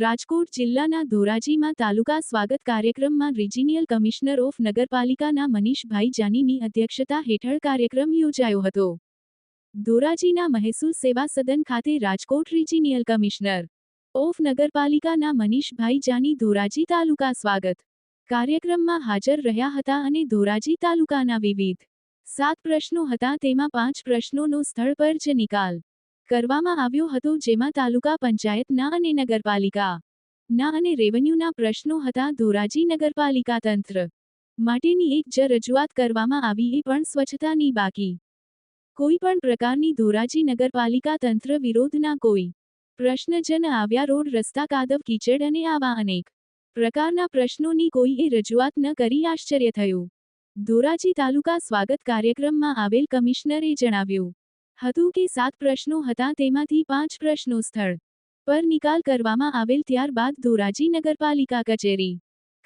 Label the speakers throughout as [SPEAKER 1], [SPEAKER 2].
[SPEAKER 1] રાજકોટ જિલ્લાના ધોરાજીમાં તાલુકા સ્વાગત કાર્યક્રમમાં રિજિનિયલ કમિશનર ઓફ નગરપાલિકાના મનીષભાઈ જાનીની અધ્યક્ષતા હેઠળ કાર્યક્રમ યોજાયો હતો. ધોરાજીના મહેસૂલ સેવા સદન ખાતે રાજકોટ રિજિનિયલ કમિશનર ઓફ નગરપાલિકાના મનીષભાઈ જાની ધોરાજી તાલુકા સ્વાગત કાર્યક્રમમાં હાજર રહ્યા હતા અને ધોરાજી તાલુકાના વિવિધ સાત પ્રશ્નો હતા. તેમાં પાંચ પ્રશ્નોનો સ્થળ પર જ નિકાલ કરવામાં આવ્યો હતો જેમાં તાલુકા પંચાયતના અને નગરપાલિકા, ના અને રેવન્યુના પ્રશ્નો હતા ધોરાજી નગરપાલિકા તંત્ર. માટેની એક જ રજૂઆત કરવામાં આવી એ પણ સ્વચ્છતાની બાકી. કોઈ પણ પ્રકારની ધોરાજી નગરપાલિકા તંત્ર વિરોધના કોઈ પ્રશ્ન જન આવ્યા રોડ, રસ્તા, કાદવ, કીચડ અને આવા અનેક પ્રકારના પ્રશ્નોની કોઈએ રજૂઆત ન કરી આશ્ચર્ય થયું. ધોરાજી તાલુકા સ્વાગત કાર્યક્રમમાં આવેલ કમિશનરે જણાવ્યું હતું કે સાત પ્રશ્નો હતા તેમાંથી પાંચ પ્રશ્નો સ્થળ પર નિકાલ કરવામાં આવેલ ત્યારબાદ ધોરાજી નગરપાલિકા કચેરી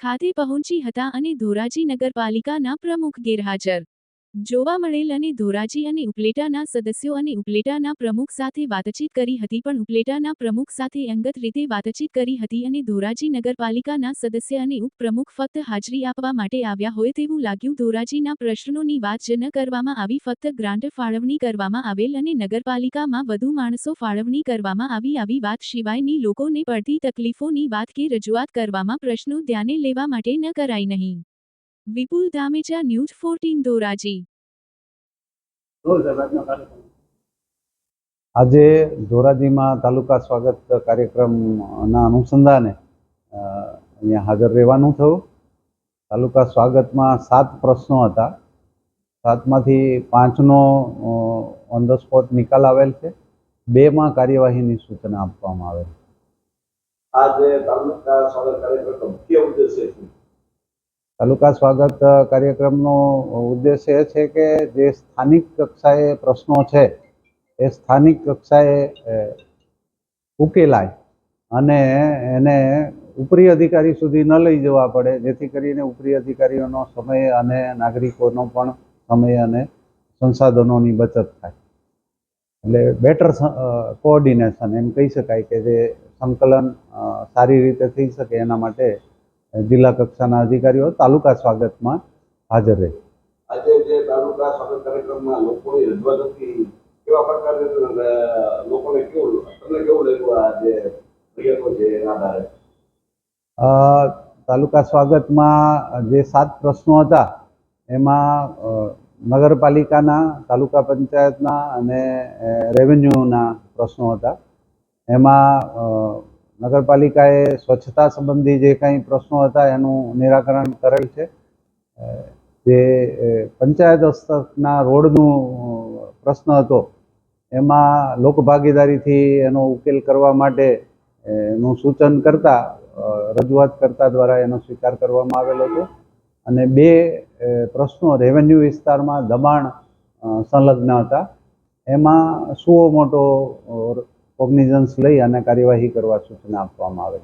[SPEAKER 1] ખાતે પહોંચી હતા અને ધોરાજી નગરપાલિકાના પ્રમુખ ગેરહાજર. જોવા મળેલ અને ધોરાજી અને ઉપલેટાના સદસ્યો અને ઉપલેટાના પ્રમુખ સાથે વાતચીત કરી હતી પણ ઉપલેટાના પ્રમુખ સાથે અંગત રીતે વાતચીત કરી હતી અને ધોરાજી નગરપાલિકાના સદસ્ય અને ઉપપ્રમુખ ફક્ત હાજરી આપવા માટે આવ્યા હોય તેવું લાગ્યું. ધોરાજીના પ્રશ્નોની વાત જ ન કરવામાં આવી, ફક્ત ગ્રાન્ટ ફાળવણી કરવામાં આવેલ અને નગરપાલિકામાં વધુ માણસો ફાળવણી કરવામાં આવી આવી વાત સિવાયની લોકોને પડતી તકલીફોની વાત કે રજૂઆત કરવામાં પ્રશ્નો ધ્યાને લેવા માટે ન કરાઈ નહીં. Vipul Dhamecha news fourteen Dhoraji.
[SPEAKER 2] આજે ધોરાજીમાં તાલુકા સ્વાગત કાર્યક્રમના અનુસંધાને અહીંયા હાજર રહેવાનું થયું. તાલુકા સ્વાગતમાં સાત પ્રશ્નો હતા. સાતમાંથી પાંચનો ઓન ધ સ્પોટ નિકાલ આવેલ છે. બેમાં કાર્યવાહીની સૂચના આપવામાં આવેલ
[SPEAKER 3] આજે તાલુકા સ્વાગત કાર્યક્રમનો મુખ્ય ઉદ્દેશ્ય છે
[SPEAKER 2] તાલુકા સ્વાગત કાર્યક્રમનો ઉદ્દેશ્ય એ છે કે જે સ્થાનિક કક્ષાએ પ્રશ્નો છે, એ સ્થાનિક કક્ષાએ ઉકેલાય અને એને ઉપરી અધિકારી સુધી ન લઈ જવા પડે. જેથી કરીને ઉપરી અધિકારીઓનો સમય અને નાગરિકોનો પણ સમય અને સંસાધનોની બચત થાય. એટલે બેટર કોઓર્ડિનેશન એમ કહી શકાય કે જે સંકલન સારી રીતે થઈ શકે એના માટે જિલ્લા કક્ષાના અધિકારીઓ તાલુકા સ્વાગતમાં હાજર રહે.
[SPEAKER 3] આજે જે તાલુકા સ્વાગત કાર્યક્રમમાં લોકોની રજૂઆત હતી કેવા પ્રકારે અ, લોકોને કેવું તમને કેવું લાગ્યું આ જે ફરિયાદો છે એના આધારે?
[SPEAKER 2] તાલુકા સ્વાગતમાં જે સાત પ્રશ્નો હતા એમાં નગરપાલિકાના તાલુકા પંચાયતના અને રેવન્યુના પ્રશ્નો હતા. એમાં નગરપાલિકાએ સ્વચ્છતા સંબંધી જે કંઈ પ્રશ્નો હતા એનું નિરાકરણ કરેલ છે. જે પંચાયત હસ્તકના રોડનું પ્રશ્ન હતો, એમાં લોકભાગીદારીથી એનો ઉકેલ કરવા માટે નું સૂચન કરતા રજૂઆત કરતા દ્વારા એનો સ્વીકાર કરવામાં આવેલો હતો. અને બે પ્રશ્નો રેવન્યુ વિસ્તારમાં દબાણ સંલગ્ન હતા. એમાં સુઓ મોટો કોગ્નિઝન્સ લઈ અને કાર્યવાહી કરવા સૂચના આપવામાં આવે